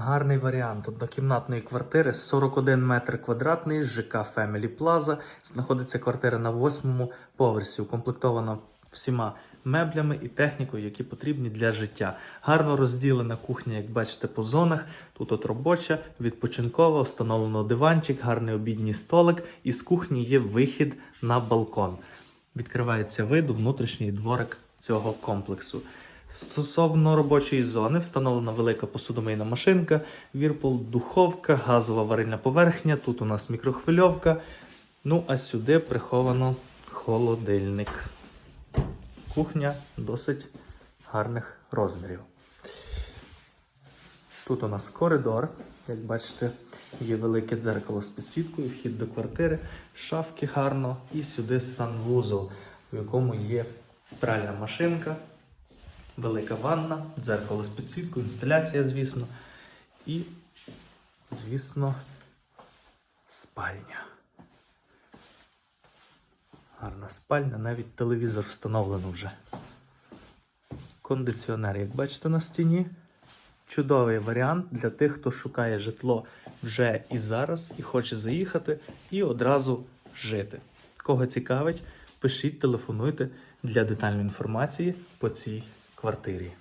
Гарний варіант однокімнатної квартири 41 метр квадратний ЖК Family Plaza. Знаходиться квартира на восьмому поверсі, укомплектована всіма меблями і технікою, які потрібні для життя. Гарно розділена кухня, як бачите, по зонах. Тут от робоча, відпочинкова, встановлено диванчик, гарний обідній столик. І з кухні є вихід на балкон. Відкривається вид у внутрішній дворик цього комплексу. Стосовно робочої зони встановлена велика посудомийна машинка, вірпул, духовка, газова варильна поверхня. Тут у нас мікрохвильовка. Ну а сюди приховано холодильник. Кухня досить гарних розмірів. Тут у нас коридор. Як бачите, є велике дзеркало з підсвіткою, вхід до квартири, шафки гарно, і сюди санвузол, в якому є пральна машинка, велика ванна, дзеркало з підсвіткою, інсталяція, звісно. І, звісно, спальня. Гарна спальня, навіть телевізор встановлено вже. Кондиціонер, як бачите на стіні. Чудовий варіант для тих, хто шукає житло вже і зараз, і хоче заїхати, і одразу жити. Кого цікавить, пишіть, телефонуйте для детальної інформації по цій квартирі.